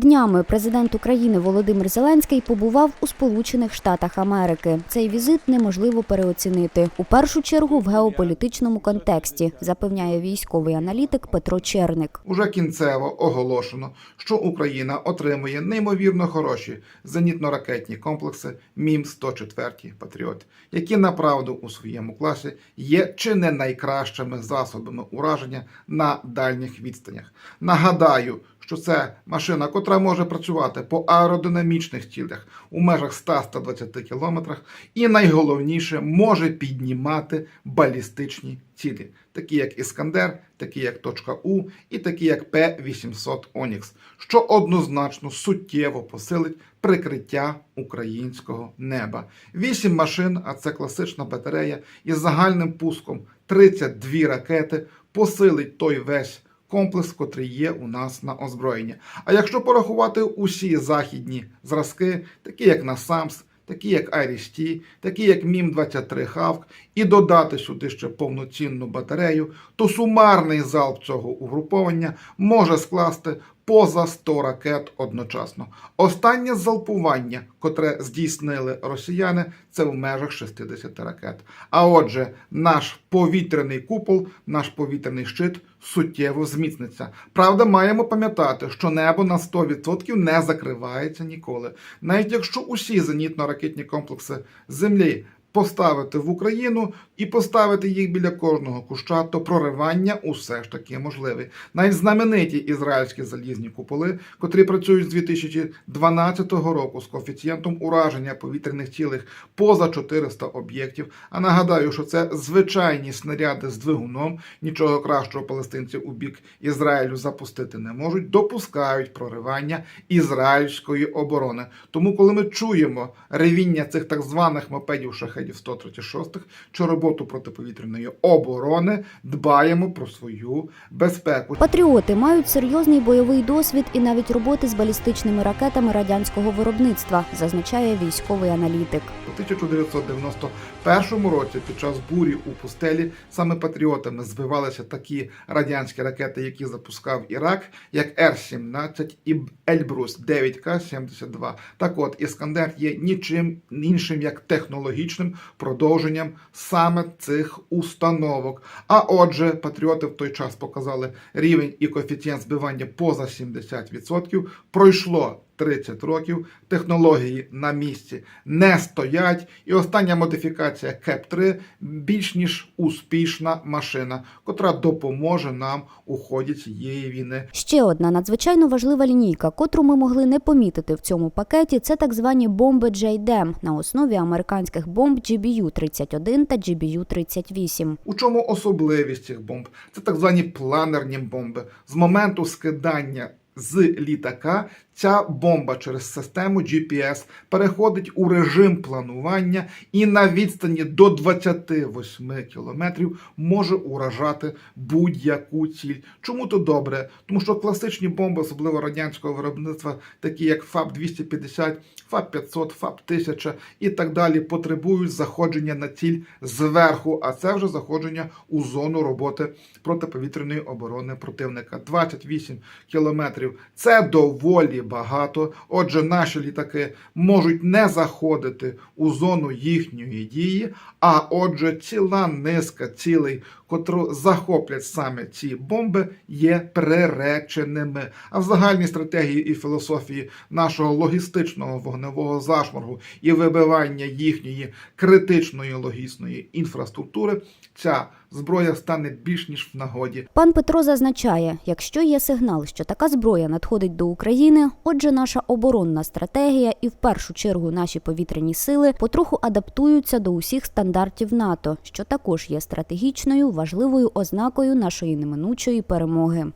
Днями президент України Володимир Зеленський побував у Сполучених Штатах Америки. Цей візит неможливо переоцінити у першу чергу в геополітичному контексті, запевняє військовий аналітик Петро Черник. Уже кінцево оголошено, що Україна отримує неймовірно хороші зенітно-ракетні комплекси МІМ 104 Патріот, які направду у своєму класі є чи не найкращими засобами ураження на дальніх відстанях. Нагадаю, що це машина, котра може працювати по аеродинамічних цілях у межах 100-120 кілометрах, і найголовніше може піднімати балістичні цілі, такі як Іскандер, такі як точка У і такі як П-800 Онікс, що однозначно суттєво посилить прикриття українського неба. Вісім машин, а це класична батарея, із загальним пуском 32 ракети посилить той весь комплекс, котрий є у нас на озброєнні. А якщо порахувати усі західні зразки, такі як NASAMS, такі як Iris-T, такі як МІМ-23 Хавк, і додати сюди ще повноцінну батарею, то сумарний залп цього угруповання може скласти поза 100 ракет одночасно. Останнє залпування, котре здійснили росіяни, це в межах 60 ракет. А отже, наш повітряний купол, наш повітряний щит суттєво зміцниться. Правда, маємо пам'ятати, що небо на 100% не закривається ніколи. Навіть якщо усі зенітно-ракетні комплекси Землі поставити в Україну і поставити їх біля кожного куща, то проривання усе ж таки можливе. Навіть знамениті ізраїльські залізні куполи, котрі працюють з 2012 року з коефіцієнтом ураження повітряних цілих поза 400 об'єктів. А нагадаю, що це звичайні снаряди з двигуном, нічого кращого палестинці у бік Ізраїлю запустити не можуть, допускають проривання ізраїльської оборони. Тому, коли ми чуємо ревіння цих так званих мопедів шахедів 136 чи роботу протиповітряної оборони, дбаємо про свою безпеку. Патріоти мають серйозний бойовий досвід і навіть роботи з балістичними ракетами радянського виробництва, зазначає військовий аналітик. У 1991 році під час бурі у пустелі саме патріотами збивалися такі радянські ракети, які запускав Ірак, як Р-17 і Ельбрус 9К-72. Так от Іскандер є нічим іншим як технологічним продовженням саме цих установок. А отже, патріоти в той час показали рівень і коефіцієнт збивання поза 70%. Пройшло 30 років, технології на місці не стоять, і остання модифікація КЕП-3 більш ніж успішна машина, котра допоможе нам у ході цієї війни. Ще одна надзвичайно важлива лінійка, котру ми могли не помітити в цьому пакеті, це так звані бомби JDAM на основі американських бомб GBU-31 та GBU-38. У чому особливість цих бомб? Це так звані планерні бомби. З моменту скидання з літака ця бомба через систему GPS переходить у режим планування і на відстані до 28 кілометрів може уражати будь-яку ціль. Чому то добре? Тому що класичні бомби, особливо радянського виробництва, такі як ФАБ 250, ФАБ 500, ФАБ 1000 і так далі, потребують заходження на ціль зверху, а це вже заходження у зону роботи протиповітряної оборони противника. 28 кілометрів це доволі багато. Отже, наші літаки можуть не заходити у зону їхньої дії, а отже, ціла низка цілей, котру захоплять саме ці бомби, є приреченими. А в загальній стратегії і філософії нашого логістичного вогневого зашморгу і вибивання їхньої критичної логісної інфраструктури, ця зброя стане більш ніж в нагоді. Пан Петро зазначає, якщо є сигнал, що така зброя надходить до України, отже, наша оборонна стратегія і в першу чергу наші повітряні сили потроху адаптуються до усіх стандартів НАТО, що також є стратегічною важливою ознакою нашої неминучої перемоги.